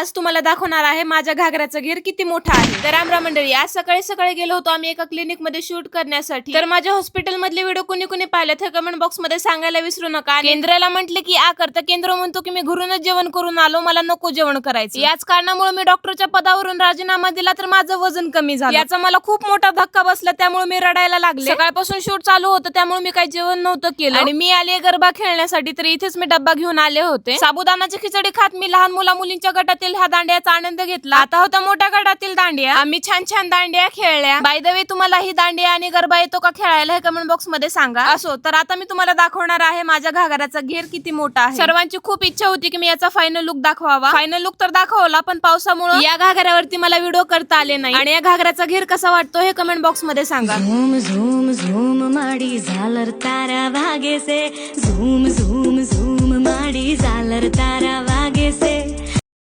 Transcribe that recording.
आज तुम्हाला दाखवणार आहे माझ्या घागराचं घेर किती मोठा आहे. तर रामराम मंडळी आज सकाळी सकाळी गेलो होतो आम्ही एका क्लिनिकमध्ये शूट करण्यासाठी. तर माझ्या हॉस्पिटल मधले व्हिडिओ कुणी कुणी पाहिले तर कमेंट बॉक्समध्ये सांगायला विसरू नका. केंद्राला म्हटले की आ करता. केंद्र म्हणतो की मी घरूनच जेवण करून आलो. मला नको जेवण करायचं. याच कारणामुळे मी डॉक्टरच्या पदावरून राजीनामा दिला तर माझं वजन कमी झालं. याचा मला खूप मोठा धक्का बसला त्यामुळे मी रडायला लागले. सकाळपासून शूट चालू होतं त्यामुळे मी काही जेवण नव्हतं केलं. आणि मी आले गरबा खेळण्यासाठी तर इथेच मी डब्बा घेऊन आले होते. साबुदानाची खिचडी खात मी लहान मुला मुलींच्या गटातील ह्या दांड्याचा आनंद घेतला. आता होता मोठ्या गटातील दांड्या. आम्ही छान छान दांड्या खेळल्या. बाय द वे तुम्हाला ही दांडिया आणि गरबा येतो का खेळायला हे कमेंट बॉक्समध्ये सांगा. असो तर आता मी तुम्हाला दाखवणार आहे माझ्या घागराचा घेर किती मोठा आहे. सर्वांची खूप इच्छा होती की मी याचा फायनल लुक दाखवावा. फायनल लुक तर दाखवला पण पावसामुळे या घागऱ्यावरती मला व्हिडिओ करता आले नाही. आणि या घागऱ्याचा घेर कसा वाटतो हे कमेंट बॉक्समध्ये सांगा. झूम झूम झूम माडी झालर तारा भागेसे झूम झूम झूम माडी झालर तारा